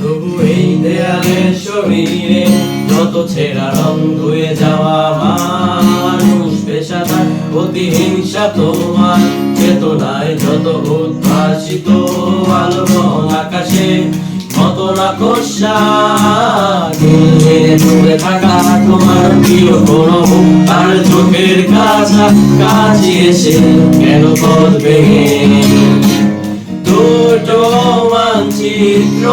তবু রং ধুয়ে যাওয়া মানুষ প্রতিহিংসা তোমার। চেতনায় যত উদ্ভাসিত আলো আকাশে, মতো না কোষা দূরে তোমার প্রিয় কোনো আর চোখের কাছা কাছে এসে কেন করবে? দুটো মানচিত্র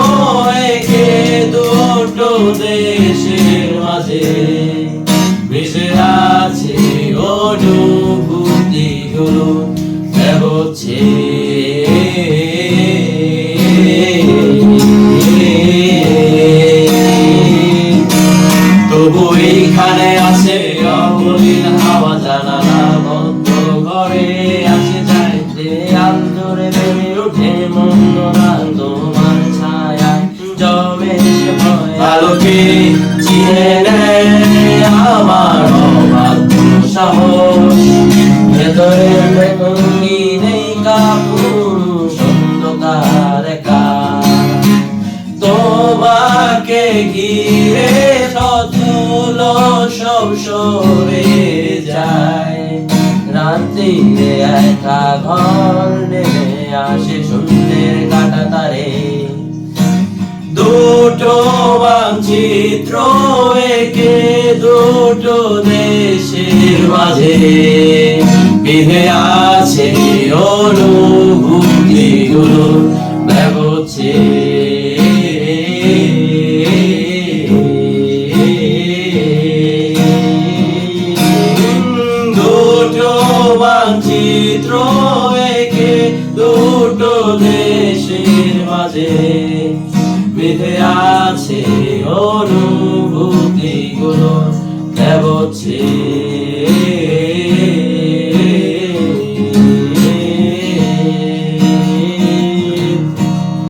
একে দুটো দেশের মাঝে মিশে আছে অনুভূতি গুলো হচ্ছে ধরে বেড়ে ওঠে মন্দরাল তোমার ছায়া জমে সে আলোকে চিনে নেয় আমার অবাধ্য সাহস ভেতরে ভেতরি নেই কাপুরুষ অন্ধকার একা তোমাকে সব সরে যায়। রাত্রিরে একা ঘর নেমে আসে কাটা তারে। দুটো মানচিত্র একে দুটো দেশের মাঝে। বিধে আছে অনুভূতি গুলো ব্যবচ্ছে মানচিত্র একে দুটো দেশের মাঝে। বেঁধে আছে অনুভূতি গুলো দেবচ্ছে